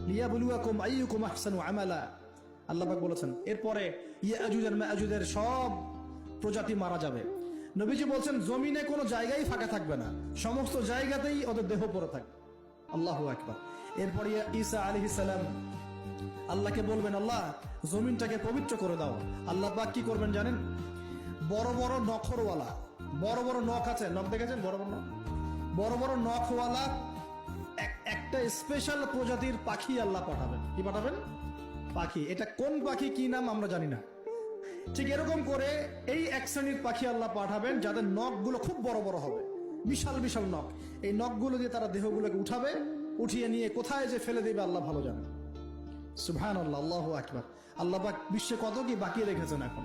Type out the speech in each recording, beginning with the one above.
লিয়া আইয়ুকুম আহসানু আমালা। আল্লাহ পাক বলেছেন, এরপরে ইয়াজুজ আর মাজুজের সব প্রজাতি মারা যাবে। নবীজি বলছেন, জমিনে কোনো জায়গায় ফাঁকা থাকবে না। সমস্ত জায়গাতেই ওদের দেহ পড়ে থাকবে। আল্লাহু আকবার। এরপরে ঈসা আলাইহিস সালাম আল্লাহকে বলবেন, আল্লাহ, জমিনটাকে পবিত্র করে দাও। আল্লাহ পাক কি করবেন জানেন? বড় বড় নখরওয়ালা, বড় বড় নখ আছে, নখ দেখেছেন? বড় বড় নখ? বড় বড় নখওয়ালা একটা স্পেশাল প্রজাতির পাখি আল্লাহ পাঠাবেন। কি পাঠাবেন? পাখি। এটা কোন পাখি, কি নাম আমরা জানি না। ঠিক এরকম করে এই এক শ্রেণির পাখি আল্লাহ পাঠাবেন, যাদের নখগুলো খুব বড় বড় হবে। বিশাল বিশাল নখ। এই নখগুলো দিয়ে তারা দেহগুলোকে উঠাবে, উঠিয়ে নিয়ে কোথায় যে ফেলে দেবে আল্লাহ ভালো জানে। সুবহান আল্লাহ আল্লাহ আকবার। আল্লাহ বিশ্বে কত কি বাকি রেখেছেন এখন।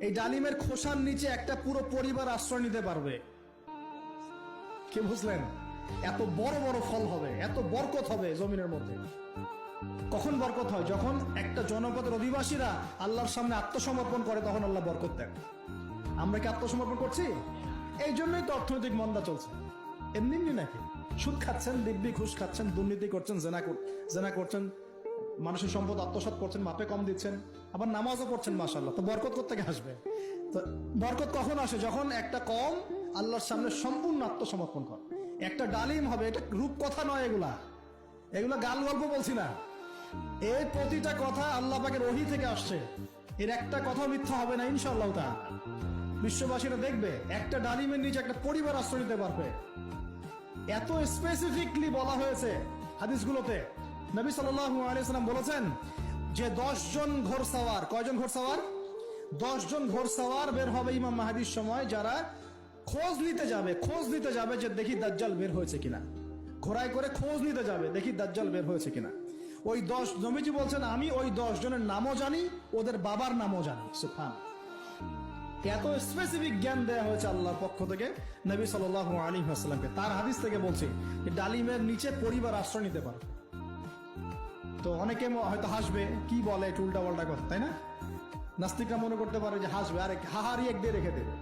এই ডালিমের খোসার নিচে একটা পুরো পরিবার আশ্রয় নিতে পারবে। কি বুঝলেন? এত বড় বড় ফল হবে, এত বরকত হবে জমিনের মধ্যে। কখন বরকত হয়? যখন একটা জনপদের অধিবাসীরা আল্লাহর সামনে আত্মসমর্পণ করে, তখন আল্লাহ বরকত দেন। আমরা কি আত্মসমর্পণ করছি? এই জন্যই তো অর্থনৈতিক মন্দা চলছে। এমনি নাকি? সুদ খাচ্ছেন, দিব্যি ঘুষ খাচ্ছেন, দুর্নীতি করছেন, জেনা জেনা করছেন মানুষের সম্পদ আত্মসাৎ করছেন, মাপে কম দিচ্ছেন, আবার নামাজও পড়ছেন মাসাল্লাহ তো বরকত করতে আসবে? তো বরকত কখন আসে? যখন একটা কম আল্লাহর সামনে সম্পূর্ণ আত্মসমর্পণ করে। একটা ডালিম হবে, এটা রূপ কথা নয় এগুলা। এগুলা গাল গল্প বলছি না। এই প্রতিটা কথা আল্লাহ পাকের ওহি থেকে আসছে। এর একটা কথা মিথ্যা হবে না, ইনশাআল্লাহ তা বিশ্ববাসীরা দেখবে, একটা ডালিমের নিচে একটা পরিবার আশ্রয় নিতে পারবে। এত স্পেসিফিকলি বলা হয়েছে হাদিসগুলোতে। নবী সাল্লাম বলেছেন যে দশ জন ঘোড়সাওয়ার কয়জন ঘোড়সাওয়ার দশ জন ঘোড়সাওয়ার বের হবে ইমাম মাহাদির সময় যারা খোঁজ নিতে যাবে, খোঁজ নিতে যাবে যে দেখি দাজ্জাল বের হয়েছে কিনা। ঘোড়ায় করে খোঁজ নিতে যাবে, দেখি দাজ্জাল বের হয়েছে কিনা। ওই দশ, নবীজি বলছেন, আমি ওই দশ জনের নামও জানি, ওদের বাবার নামও জানি। সুফান এত স্পেসিফিক জ্ঞান দেওয়া হয়েছে আল্লাহর পক্ষ থেকে নবী সাল্লাহ আলী আসসালামকে তার হাদিস থেকে বলছি ডালিমের নিচে পরিবার আশ্রয় নিতে পারে। তো অনেকে হয়তো হাসবে, কি বলে একটু উল্টা পাল্টা কথা, তাই না? নাস্তিকরা মনে করতে পারে যে হাসবে, আরে হাহারি এক দিয়ে রেখে দেবে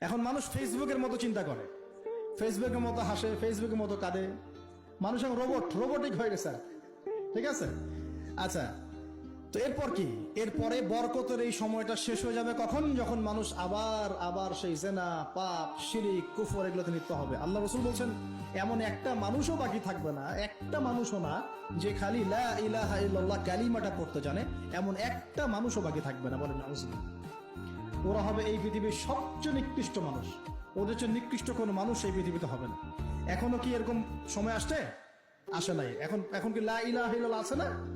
এখন মানুষ ফেসবুকের মতো চিন্তা করে। ফেসবুকের মতো হাসে, ফেসবুকের মতো কাঁদে। মানুষ এখন রোবট রোবটিক হয়ে গেছে। ঠিক আছে? আচ্ছা তো এরপর কি? এরপরে বরকতের এই সময়টা শেষ হয়ে যাবে কখন? যখন মানুষ আবার আবার সেই জেনা, পাপ, শিরিক, কুফর এগুলোতে লিপ্ত হবে। আল্লাহ রসুল বলছেন, এমন একটা মানুষও বাকি থাকবে না, একটা মানুষও না যে খালি লা ইলাহা ইল্লাল্লাহ কালিমাটা পড়তে জানে, এমন একটা মানুষও বাকি থাকবে না বলেন ওরা হবে এই পৃথিবীর সবচেয়ে নিকৃষ্ট মানুষ। ওদের চেয়ে নিকৃষ্ট কোনো মানুষ এই পৃথিবীতে হবে না। এখনও কি এরকম সময় আসছে? আসে নাই। এখন এখন কি লা ইলাহা আছে না?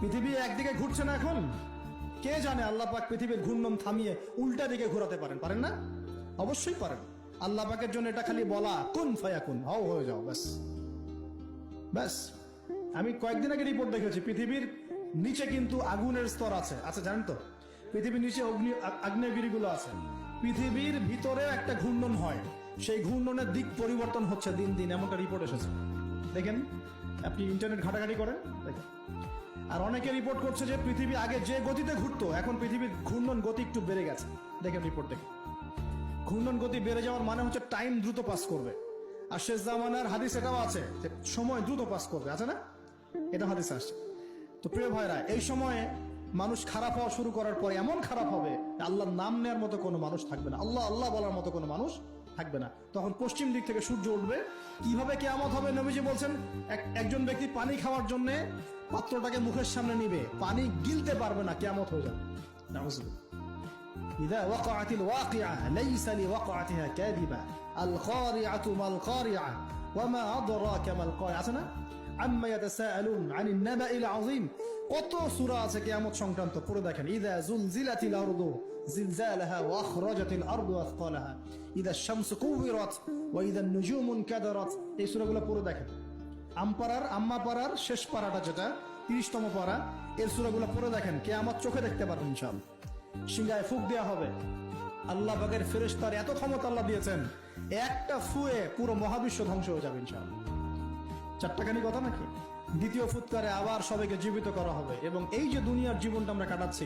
পৃথিবী একদিকে ঘুরছে না এখন? কে জানে আল্লাহ পাক পৃথিবীর ঘূর্ণন থামিয়ে উল্টা দিকে ঘোরাতে পারেন পারেন না? অবশ্যই পারেন। আল্লাহ পাকের জন্য এটা খালি বলা, কোন ফায়া কোন হও হয়ে যাও, ব্যাস। ব্যাস। আমি কয়েকদিন আগে রিপোর্ট দেখেছি পৃথিবীর নিচে কিন্তু আগুনের স্তর আছে। আচ্ছা জানেন তো? পৃথিবীর নিচে অগ্নি, আগ্নেয়গিরিগুলো আছে। পৃথিবীর ভিতরে একটা ঘূর্ণন হয়। সেই ঘূর্ণনের দিক পরিবর্তন হচ্ছে দিন দিন, এমনটা রিপোর্ট এসেছে। দেখেন, আপনি ইন্টারনেট ঘাটাঘাটি করেন, দেখেন। আর অনেকে রিপোর্ট করছে যে পৃথিবী আগে যে গতিতে ঘুরতো, এখন পৃথিবীর ঘূর্ণন গতি একটু বেড়ে গেছে। দেখেন রিপোর্ট দেখেন ঘূর্ণন গতি বেড়ে যাওয়ার মানে হচ্ছে টাইম দ্রুত পাস করবে। আর শেষ জামানার হাদিস এটাও আছে যে সময় দ্রুত পাস করবে, আছে না? এটা হাদিস আসছে। তো প্রিয় ভাইরা, এই সময়ে মানুষ খারাপ হওয়া শুরু করার পরে এমন খারাপ হবে আল্লাহর নাম নেওয়ার মতো কোনো মানুষ থাকবে না। আল্লাহ আল্লাহ বলার মতো কোনো মানুষ থাকবে না তখন পশ্চিম দিক থেকে সূর্য উঠবে কিভাবে কেয়ামত হবে নবীজি বলছেন এক- একজন ব্যক্তি পানি খাওয়ার জন্য পাত্রটাকে মুখের সামনে নিবে পানি গিলতে পারবে না কেয়ামত হয়ে যাবে নাউজুবিল্লাহ। إذا وقعت الواقعة ليس لوقعتها كاذبة القارعة ما القارعة وما أدراك ما القارعة আছে না عما يتساءلون عن النبأ العظيم কত সূরা আছে কিয়ামত সংক্রান্ত পড়ে দেখেন إذا زلزلت الأرض زلزالها وأخرجت الأرض أثقالها إذا الشمس كورت وإذا النجوم انكدرت এই সূরাগুলো পড়ে দেখেন আমপাড়ার আম্মা পাড়ার শেষ পাড়াটা যেটা তিরিশতম পাড়া এর সূরাগুলো পড়ে দেখেন কেয়ামত চোখে দেখতে পারবেন ইনশাআল্লাহ সিংহায় ফুক দেওয়া হবে আল্লাহ বাগের ফেরেশতার এত ক্ষমতা আল্লাহ দিয়েছেন একটা ফুয়ে পুরো মহাবিশ্ব ধ্বংস হয়ে যাবে ইনশাআল্লাহ চারটাখানি কথা নাকি দ্বিতীয় ফুৎকারে আবার সবাইকে জীবিত করা হবে এবং এই যে দুনিয়ার জীবনটা আমরা কাটাচ্ছি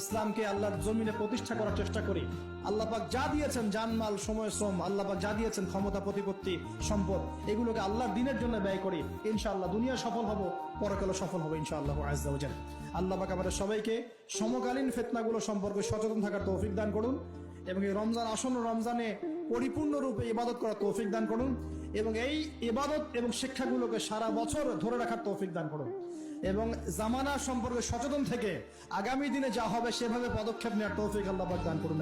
ইসলামকে আল্লাহর জমিনে প্রতিষ্ঠা করার চেষ্টা করি। আল্লাহ পাক যা দিয়েছেন, জানমাল, সময়, শ্রম, আল্লাহ পাক যা দিয়েছেন, ক্ষমতা, প্রতিপত্তি, সম্পদ, এগুলোকে আল্লাহর দিনের জন্য ব্যয় করি। ইনশাআল্লাহ দুনিয়া সফল হব পরকালে সফল হবে ইনশাআল্লাহ আজ্জাউজান আল্লাহ পাক আমাদের সবাইকে সমকালীন ফেতনাগুলো সম্পর্কে সচেতন থাকার তৌফিক দান করুন এবং এই রমজান, আসন্ন রমজানে পরিপূর্ণরূপে ইবাদত করার তৌফিক দান করুন। এবং এই ইবাদত এবং শিক্ষাগুলোকে সারা বছর ধরে রাখার তৌফিক দান করুন। এবং জামানা সম্পর্কে সচেতন থেকে আগামী দিনে যা হবে সেভাবে পদক্ষেপ নেওয়ার তৌফিক আল্লাহ দান করুন।